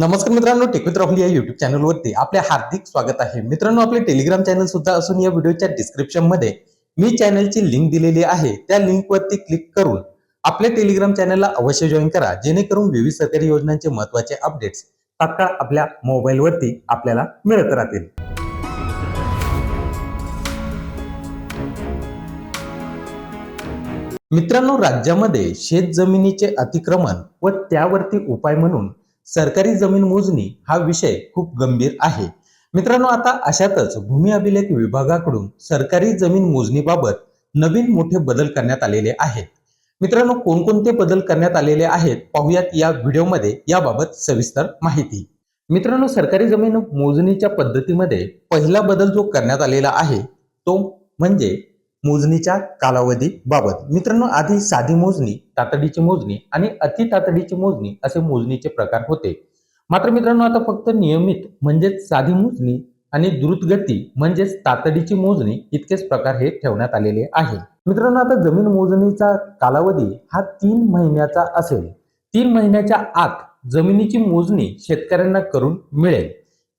नमस्कार मित्रांनो टेकवित राहुल या युट्यूब चॅनलवरती आपले हार्दिक स्वागत आहे. मित्रांनो आपले टेलिग्राम चॅनल सुद्धा असून या व्हिडिओच्या डिस्क्रिप्शनमध्ये मी चॅनलची लिंक दिलेली आहे. त्या लिंकवरती क्लिक करून आपल्या टेलिग्राम चॅनलला अवश्य जॉईन करा. जेणेकरून विविध सरकारी योजनांचे महत्त्वाचे अपडेट्स तात्काळ आपल्या मोबाईलवरती आपल्याला मिळत राहतील. मित्रांनो राज्यामध्ये शेत जमिनीचे अतिक्रमण व त्यावरती उपाय म्हणून सरकारी जमीन मोजणी हा विषय खूप गंभीर आहे. मित्रांनो आता अशातच भूमी अभिलेख विभागाकडून सरकारी जमीन मोजणीबाबत नवीन मोठे बदल करण्यात आलेले आहेत. मित्रांनो कोणकोणते बदल करण्यात आलेले आहेत पाहूयात या व्हिडिओमध्ये. याबाबत सविस्तर माहिती. मित्रांनो सरकारी जमीन मोजणीच्या पद्धतीमध्ये पहिला बदल जो करण्यात आलेला आहे तो म्हणजे मोजणीच्या कालावधी बाबत. मित्रांनो आधी साधी मोजणी तातडीची मोजणी आणि अति तातडीची मोजणी असे मोजणीचे प्रकार होते. मात्र मित्रांनो आता फक्त नियमित म्हणजेच साधी मोजणी आणि द्रुतगती म्हणजेच तातडीची मोजणी इतकेच प्रकार हे ठेवण्यात आलेले आहे. मित्रांनो आता जमीन मोजणीचा कालावधी हा तीन महिन्याचा असेल. तीन महिन्याच्या आत जमिनीची मोजणी शेतकऱ्यांना करून मिळेल.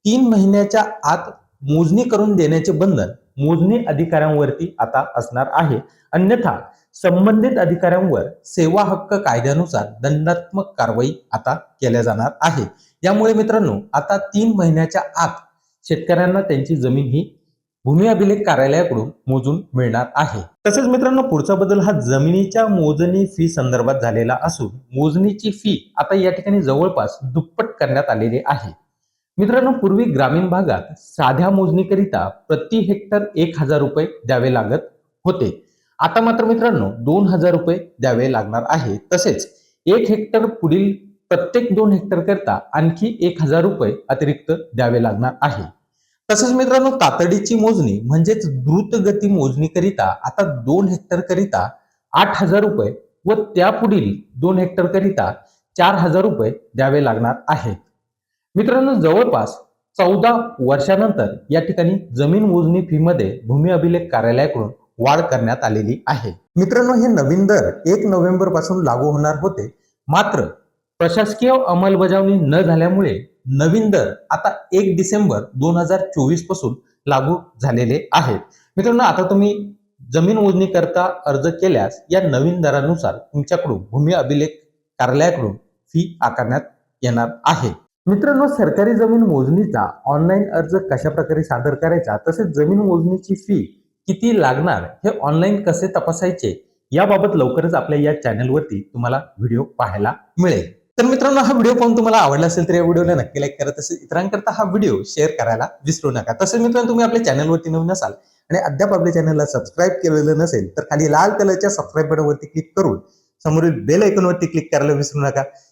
तीन महिन्याच्या आत मोजणी करून देण्याचे बंधन मोजणी अधिकाऱ्यांवरती आता असणार आहे. अन्यथा संबंधित अधिकाऱ्यांवर सेवा हक्क कायद्यानुसार दंडात्मक कारवाई आता केल्या जाणार आहे. यामुळे मित्रांनो आता तीन महिन्याच्या आत शेतकऱ्यांना त्यांची जमीन ही भूमी अभिलेख कार्यालयाकडून मोजून मिळणार आहे. तसेच मित्रांनो पुढचा बदल हा जमिनीच्या मोजणी फी संदर्भात झालेला असून मोजणीची फी आता या ठिकाणी जवळपास दुप्पट करण्यात आलेली आहे. मित्रांनो पूर्वी ग्रामीण भागात साध्या मोजणीकरिता प्रति हेक्टर एक हजार रुपये द्यावे लागत होते. आता मात्र मित्रांनो दोन हजार रुपये द्यावे लागणार आहे. तसेच एक हेक्टर पुढील प्रत्येक दोन हेक्टर करता आणखी एक हजार रुपये अतिरिक्त द्यावे लागणार आहे. तसेच मित्रांनो तातडीची मोजणी म्हणजेच द्रुत गती मोजणीकरिता आता दोन हेक्टर करिता आठ हजार रुपये व त्यापुढील दोन हेक्टर करिता चार हजार रुपये द्यावे लागणार आहेत मित्रांनो जवळपास चौदा वर्षानंतर या ठिकाणी जमीन मोजणी फी मध्ये भूमी अभिलेख कार्यालयाकडून वाढ करण्यात आलेली आहे. मित्रांनो हे नवीन दर एक नोव्हेंबरपासून लागू होणार होते. मात्र प्रशासकीय अंमलबजावणी न झाल्यामुळे नवीन दर आता एक डिसेंबर दोन हजार चोवीसपासून लागू झालेले आहेत. मित्रांनो आता तुम्ही जमीन मोजणी करता अर्ज केल्यास या नवीन दरानुसार तुमच्याकडून भूमी अभिलेख कार्यालयाकडून फी आकारण्यात येणार आहे. मित्रांनो सरकारी जमीन मोजणीचा ऑनलाईन अर्ज कशा प्रकारे सादर करायचा तसेच जमीन मोजणीची फी किती लागणार हे ऑनलाईन कसे तपासायचे याबाबत लवकरच आपल्या या चॅनलवरती तुम्हाला व्हिडिओ पाहायला मिळेल. तर मित्रांनो हा व्हिडिओ पाहून तुम्हाला आवडला असेल तर या व्हिडिओला नक्की लाईक करा तसेच इतरांकरता हा व्हिडिओ शेअर करायला विसरू नका. तसेच मित्रांनो तुम्ही आपल्या चॅनलवरती नवीन असाल आणि अद्याप आपल्या चॅनलला सबस्क्राईब केलेलं नसेल तर खाली लाल कलरच्या सबस्क्राईब बटनवरती क्लिक करून समोरील बेल ऐकूनवरती क्लिक करायला विसरू नका.